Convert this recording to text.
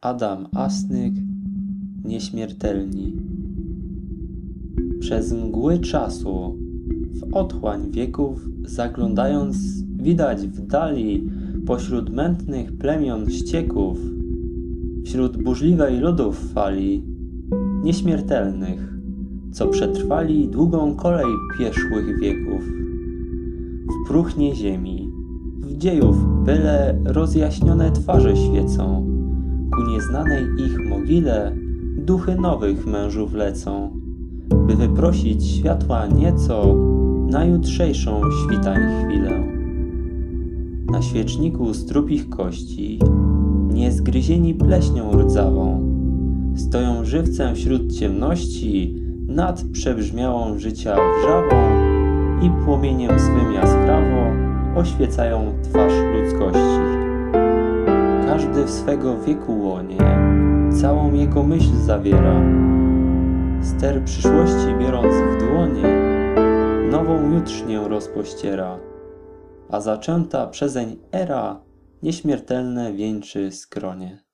Adam Asnyk Nieśmiertelni Przez mgły czasu, w otchłań wieków zaglądając, widać w dali pośród mętnych plemion ścieków, wśród burzliwej lodów fali, nieśmiertelnych, co przetrwali długą kolej pieszłych wieków. W próchnie ziemi, w dziejów byle rozjaśnione twarze świecą, ku nieznanej ich mogile duchy nowych mężów lecą, by wyprosić światła nieco na jutrzejszą świtań chwilę. Na świeczniku z trupich kości, niezgryzieni pleśnią rdzawą, stoją żywcem wśród ciemności nad przebrzmiałą życia wrzawą i płomieniem swym jaskrawo oświecają twarz ludzkości. Każdy w swego wieku łonie całą jego myśl zawiera. Ster przyszłości biorąc w dłonie, nową jutrznię rozpościera, a zaczęta przezeń era nieśmiertelne wieńczy skronie.